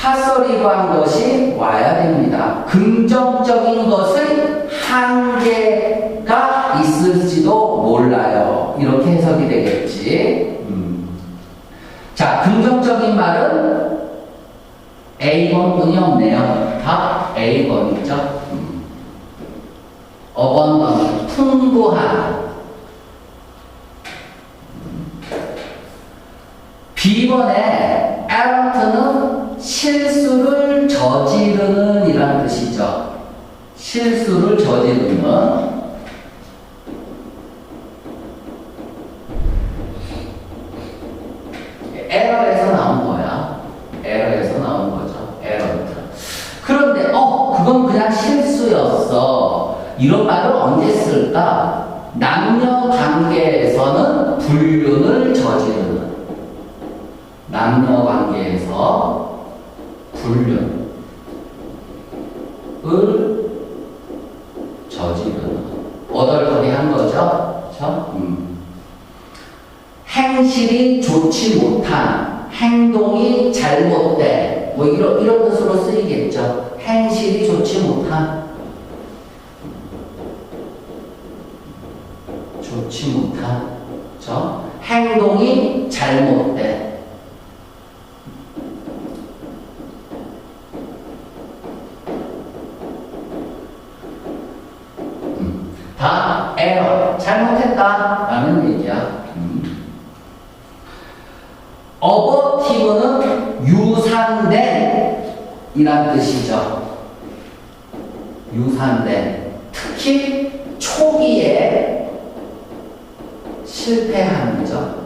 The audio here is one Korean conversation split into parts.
파설이한 것이 와야 됩니다. 긍정적인 것의 한계가 있을지도 몰라요. 이렇게 해석이 되겠지. 음. 자, 긍정적인 말은 A번뿐이 없네요. 다 A번이죠. 음. 어번던 풍부한 B번에 errant는 실수를 저지르는 이라는 뜻이죠. 실수를 저지르는 에러에서 나온 거야. 에러에서 나온 거죠. 에러트. 그런데 어 그건 그냥 실수였어. 이런 말을 언제 쓸까? 남녀 관계에서는 불륜을 저지르는 남녀 관계 에서 불륜을 저지르는 어덜터리한 거죠. 그렇죠? 음. 행실이 좋지 못한 행동이 잘못된 뭐 이런 이런 뜻으로 쓰이겠죠. 행실이 좋지 못한 좋지 못한 저 행동이 잘못된 에러 잘못했다 라는 얘기야. 음. 어버티브는 유산된 이란 뜻이죠. 유산된. 특히 초기에 실패하는 점.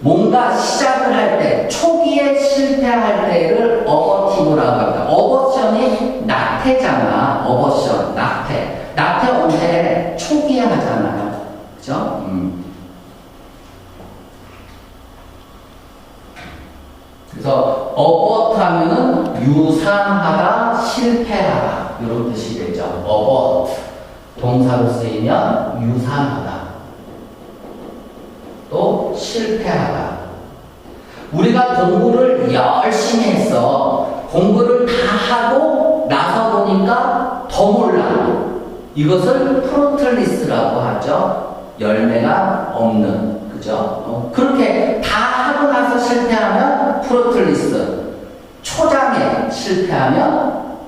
뭔가 시작을 할 때, 초기에 실패할 때를 어버티브라고 합니다. 어버션이 낙태잖아. 어버션, 낙태. 언제 초기에 하잖아요. 그죠? 음. 그래서 어버트 하면은 유산하다, 실패하다 이런 뜻이 되죠. 어버트 동사로 쓰이면 유산하다 또 실패하다. 우리가 공부를 열심히 했어. 공부를 다 하고 나서 보니까 더 몰라. 이것을 프로틀리스라고 하죠. 열매가 없는 그죠? 어, 그렇게 다 하고 나서 실패하면 프로틀리스, 초장에 실패하면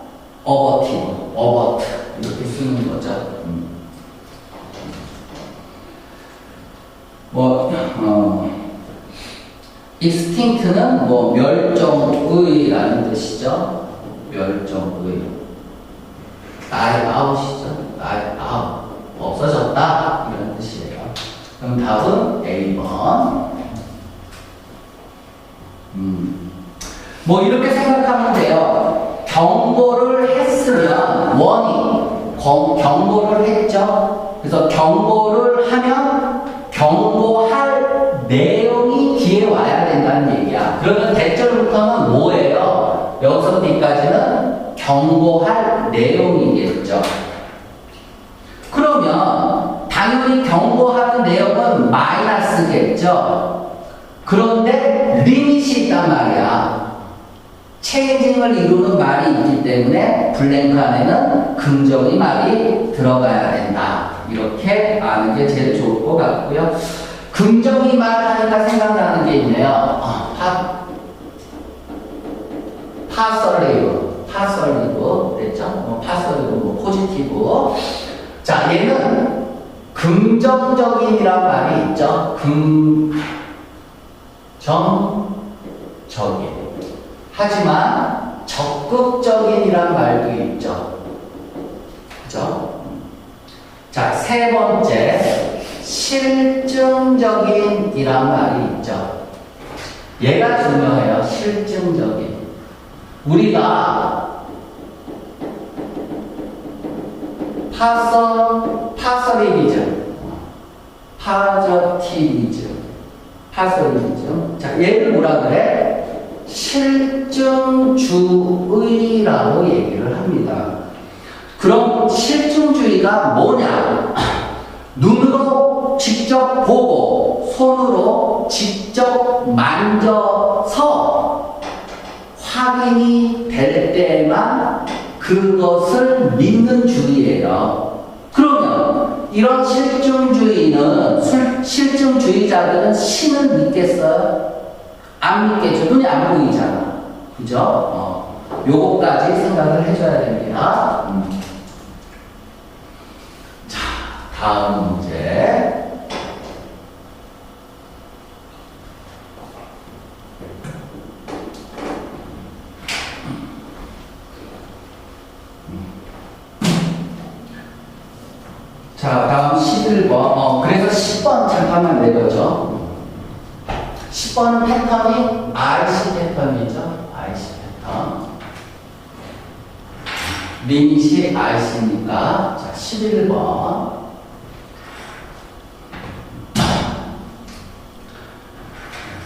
어버티브, 어버트 이렇게 쓰는 거죠. 음. 뭐 어, extinct는 뭐 멸종의라는 뜻이죠. 멸종의. die out이죠. Die out. 없어졌다 이런 뜻이에요. 그럼 답은 A번. 음. 뭐 이렇게 생각하면 돼요. 경고를 했으면 원이 거- 경고를 했죠. 그래서 경고를 하면 경고할 내용이 뒤에 와야 된다는 얘기야. 그러면 대절부터는 뭐예요? 여기서 뒤까지는 경고할 내용이겠죠. 당연히 경고하는 내용은 마이너스겠죠. 그런데 리밋이 있단 말이야. 체인징을 이루는 말이 있기 때문에 블랭크 안에는 긍정의 말이 들어가야 된다. 이렇게 아는 게 제일 좋을 것 같고요. 긍정의 말 하니까 생각나는 게 있네요. 어, 파, 파설리브, 파설리브, 그랬죠? 뭐 파설리브, 뭐 포지티브. 자, 얘는 긍정적인이란 말이 있죠. 긍정적인. 하지만 적극적인이란 말도 있죠. 그죠? 자, 세 번째, 실증적인이란 말이 있죠. 얘가 중요해요. 실증적인. 우리가 파서, 파서리비즘, 파저티비즘, 파서리비즘. 자, 얘를 뭐라 그래? 실증주의라고 얘기를 합니다. 그럼 실증주의가 뭐냐? 눈으로 직접 보고 손으로 직접 만져서 확인이 될 때만 그것을 믿는 주의예요. 이런 실증주의는 술- 실증주의자들은 신을 믿겠어요? 안 믿겠죠. 눈이 안 보이잖아. 그죠? 어. 요거까지 생각을 해줘야 됩니다. 음. 자, 다음 문제. 자, 다음 11번. 어, 그래서 10번 잠깐만 내려줘. 10번은 패턴이 IC 패턴이죠. IC 패턴. 리밋이 IC니까. 자, 11번.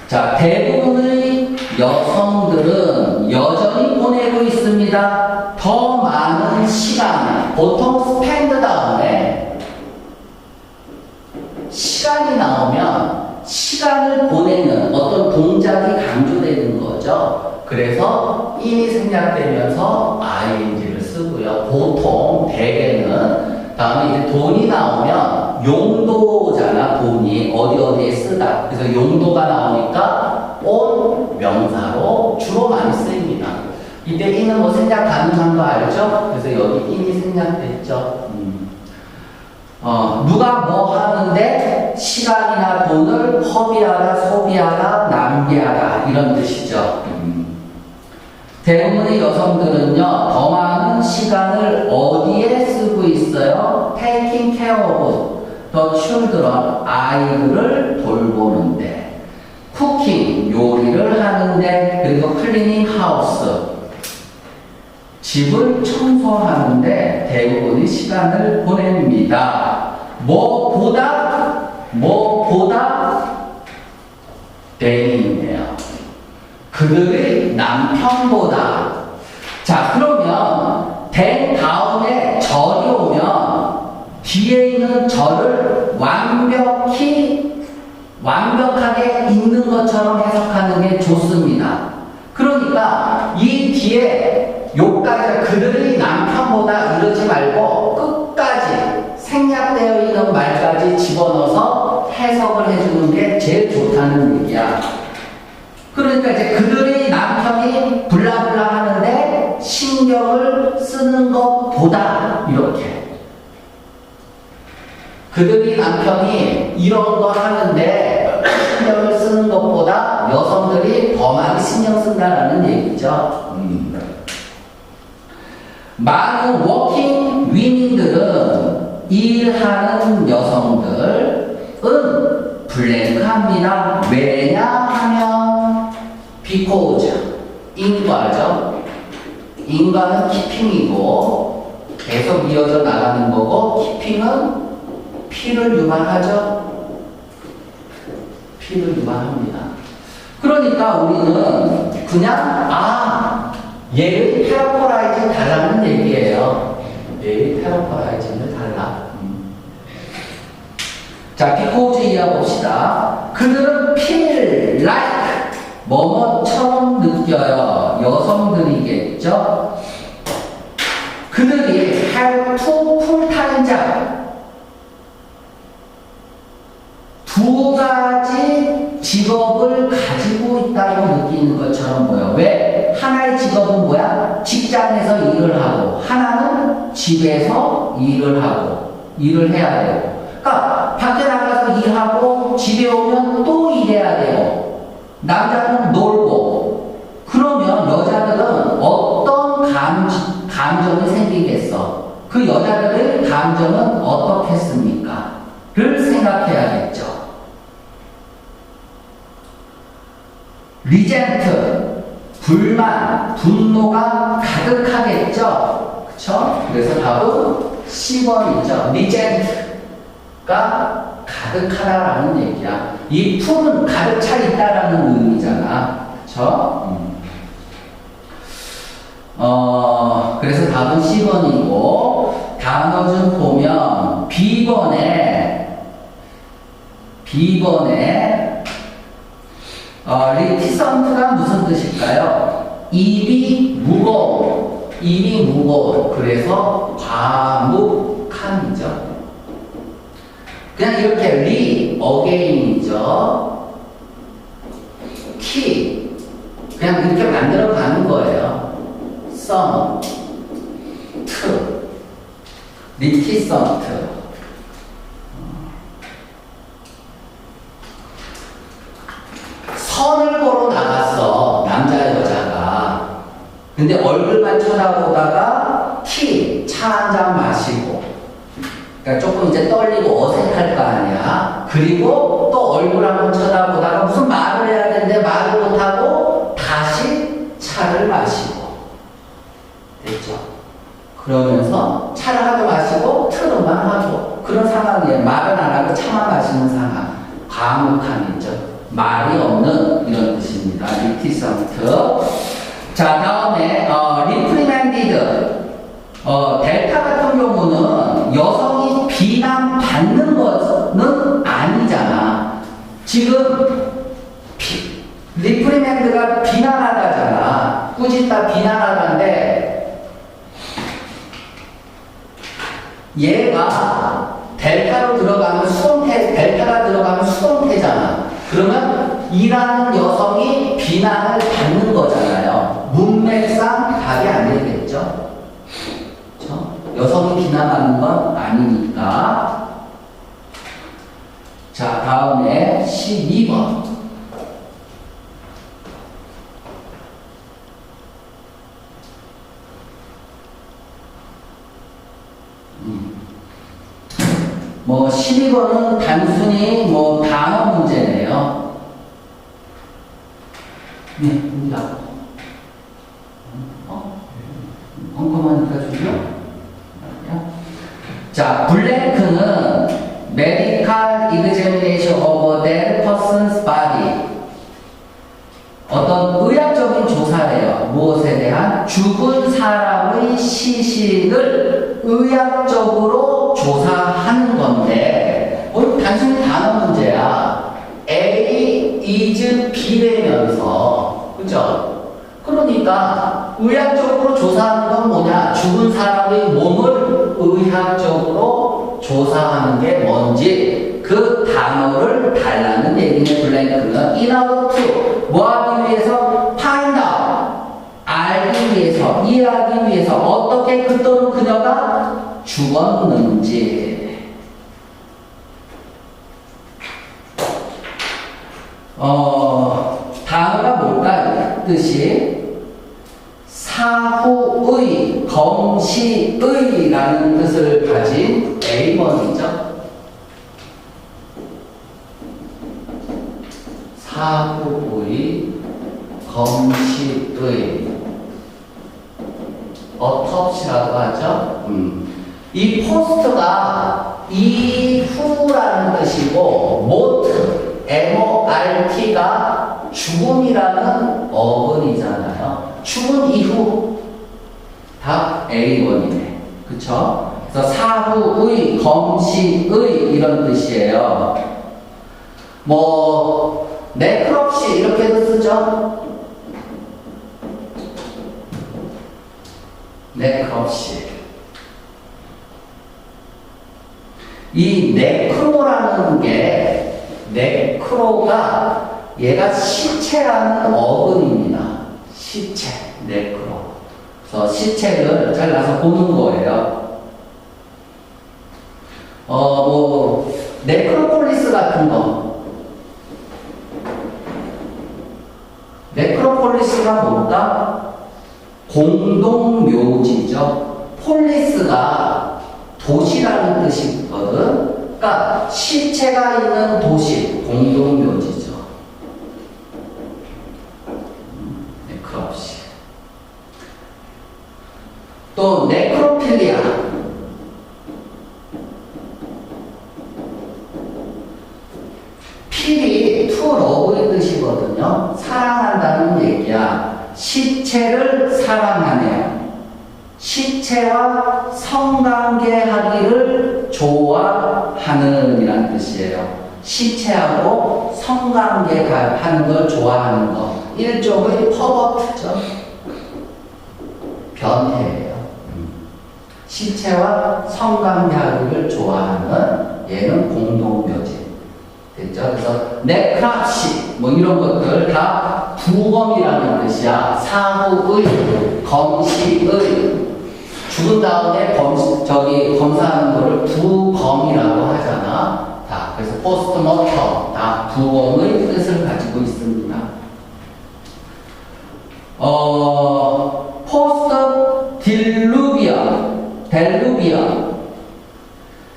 자, 대부분의 여성들은 여전히 보내고 있습니다. 더 많은 시간, 보통 스펜드 다음에 시간이 나오면 시간을 보내는 어떤 동작이 강조되는 거죠. 그래서 인이 생략되면서 ing를 쓰고요. 보통 대개는 다음에 이제 돈이 나오면 용도잖아 돈이 어디 어디에 쓰다. 그래서 용도가 나오니까 온 명사로 주로 많이 쓰입니다. 이때 인은 뭐 생략 가능한 거 알죠? 그래서 여기 인이 생략됐죠. 음. 어, 누가 뭐 하는데 시간이나 돈을 허비하다, 소비하다, 낭비하다 이런 뜻이죠. 음. 대부분의 여성들은요 더 많은 시간을 어디에 쓰고 있어요? Taking care of the children 아이들을 돌보는데, 쿠킹 요리를 하는데, 그리고 클리닝 하우스 집을 청소하는데 대부분의 시간을 보냅니다. 뭐보다 뭐보다 대인이에요. 그들의 남편보다 자 그러면 된 다음에 절이 오면 뒤에 있는 절을 완벽히 완벽하게 있는 것처럼 그들이 남편이 이런 거 하는데 신경을 쓰는 것보다 여성들이 더 많이 신경 쓴다라는 얘기죠. 음. 많은 워킹 위민들은 일하는 여성들은 블랭크합니다. 왜냐하면 because 인과죠. 인과는 키핑이고 계속 이어져 나가는 거고 키핑은 피를 유발하죠. 피를 유발합니다. 그러니까 우리는 그냥 아 얘의 페라포라이징 달라는 얘기예요. 얘의 페라포라이징을 달라. 음. 자, 비코즈 이해해봅시다. 그들은 feel like 뭐뭐처럼 느껴요. 여성들이겠죠? 그들이 have two full-time job 두 가지 직업을 가지고 있다고 느끼는 것처럼 보여. 왜? 하나의 직업은 뭐야? 직장에서 일을 하고, 하나는 집에서 일을 하고, 일을 해야 되고. 그러니까, 밖에 나가서 일하고, 집에 오면 또 일해야 되고, 남자는 놀고, 그러면 여자들은 어떤 감, 감정이 생기겠어? 그 여자들의 감정은 어떻겠습니까? 를 생각해야겠죠. 리젠트, 불만, 분노가 가득하겠죠. 그쵸? 그래서 답은 10번이죠. 리젠트가 가득하다라는 얘기야. 이 품은 가득 차 있다라는 의미잖아. 그쵸? 음. 어, 그래서 답은 10번이고, 단어 좀 보면, B번에, B번에, 어, 리티선트가 무슨 뜻일까요? 입이 무거워. 입이 무거워. 그래서 과묵함이죠. 그냥 이렇게 리, 어게인이죠. 키. 그냥 이렇게 만들어 가는 거예요. 썸, 트, 리티선트. 선을 보러 나갔어 남자 여자가 근데 얼굴만 쳐다보다가 티 차 한 잔 마시고 그러니까 조금 이제 떨리고 어색할 거 아니야. 그리고 또 얼굴 한번 쳐다보다가 무슨 말을 해야 되는데 말을 못하고 다시 차를 마시고. 됐죠? 그러면서 차를 하도 마시고 트름만 하고. 그런 상황이에요. 말은 안 하고 차만 마시는 상황. 과묵함이죠. 말이 없는 이런 뜻입니다. 리티선트. 자, 다음에 어, 리프리맨디드. 어, 델타 같은 경우는 여성이 비난받는 것은 아니잖아. 지금 비, 리프리맨드가 비난하다잖아. 꾸짖다 비난하다인데 얘가 델타로 들어가면 수동태, 델타가 들어가면 수동태잖아. 그러면 일하는 여성이 여성이 비난하는 건 아니니까. 자, 다음에 12번. 뭐 12번은 단순히 뭐 단어 문제네요. 네, 입니다. 어? 엉컴하니까 주죠? 자, 블랭크는 medical examination of that person's body. 어떤 의학적인 조사래요. 무엇에 대한 죽은 사람의 시신을 의학적으로 조사하는 건데, 어, 단순히 단어 문제야. A is B되면서, 그죠? 그러니까 의학적으로 조사하는 건 뭐냐? 죽은 사람의 몸을 의학적으로 조사하는 게 뭔지 그 단어를 달라는 얘기네. 블랭크는 in order 뭐 하기 위해서? find out 알기 위해서 이해하기 위해서 어떻게 그 또는 그녀가 죽었는지. 어 단어가 뭘까 뜻이 사후의 검시의라는 뜻을 가진 A번이죠. 사후의 검시의 어텁시라고 하죠. 음. 이 포스트가 이후라는 뜻이고 모트 MORT가 죽음이라는 어근이잖아요. 죽은 이후 답 A1이네. 그쵸? 그래서 사후의, 검시의 이런 뜻이에요. 뭐 네크롭시 이렇게도 쓰죠? 네크롭시 이 네크로라는 게 네크로가 얘가 시체라는 어근입니다. 시체, 네크로. 그래서 시체를 잘라서 보는 거예요. 어, 뭐, 네크로폴리스 같은 거. 네크로폴리스가 뭘까? 공동묘지죠. 폴리스가 도시라는 뜻이거든. 그러니까 시체가 있는 도시, 공동묘지죠. 네크롭시. 또 네크로필리아. 필이 투 러브의 뜻이거든요. 사랑한다는 얘기야. 시체를 사랑하네요. 시체와 성관계하기를 좋아하는 이란 뜻이에요. 시체하고 성관계하는 걸 좋아하는 거. 일종의 퍼버트죠. 변태예요. 음. 시체와 성감대하기를 좋아하는 얘는 공동묘지. 됐죠? 그래서 네크랍시 뭐 이런 것들 다 부검이라는 뜻이야. 사후의, 검시의 죽은 다음에 검 저기 검사하는 거를 부검이라고 하잖아. 다 그래서 포스트모터 다 부검의 뜻을 가지고 있습니다. 어 델루비아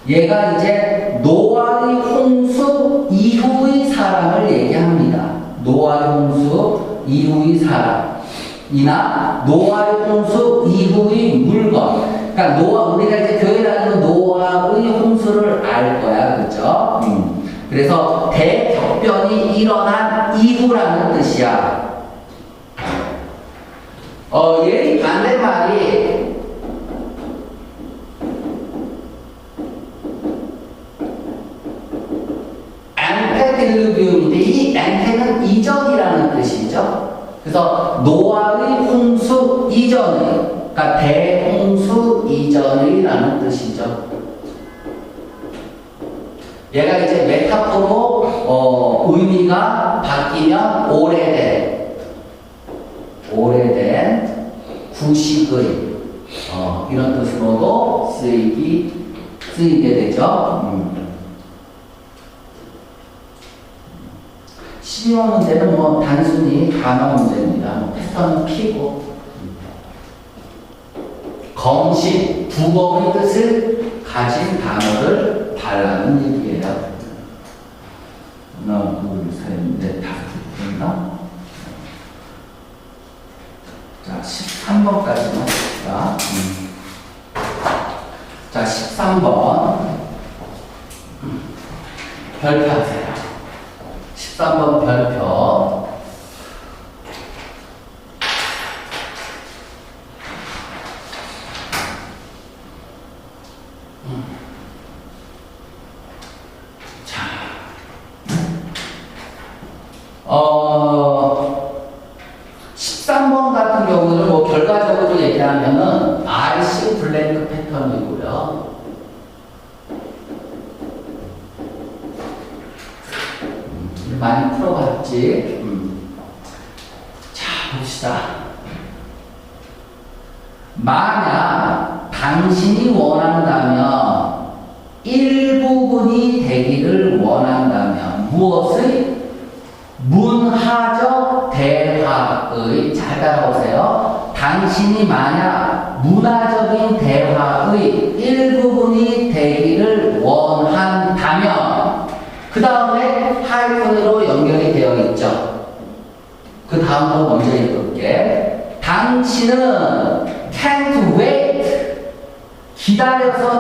얘가 이제 노아의 홍수 이후의 사람을 얘기합니다. 노아의 홍수 이후의 사람이나 노아의 홍수 이후의 물건. 그러니까 노아 우리가 이제 교회 다니면 노아의 홍수를 알 거야, 그렇죠? 음. 그래서 대격변이 일어난 이후라는 뜻이야. 메타포로 어, 의미가 바뀌면 오래된, 오래된 구식의 어, 이런 뜻으로도 쓰이기 쓰이게 되죠. 음. 12번 문제는 뭐 단순히 단어 문제입니다. 뭐 패턴은 피고 검식, 부검의 뜻을 가진 단어를 달라는 얘기예요. 하나, 둘, 셋, 넷, 다섯, 됐나? 자, 13번까지만 합시다. 음. 자, 13번. 별표하세요. 13번 별표. 자. 어, 13번 같은 경우는 뭐 결과적으로 얘기하면은 RC 블랭크 패턴이고요. 음, 많이 풀어봤지. 음. 자, 봅시다. 만약 당신이 원한다면 일부분이 되기를 원한다면 무엇의 문화적 대화의 잘 따라오세요. 당신이 만약 문화적인 대화의 일부분이 되기를 원한다면 그 다음에 하이픈으로 연결이 되어 있죠. 그 다음으로 먼저 읽을게. 당신은 can't wait 기다려서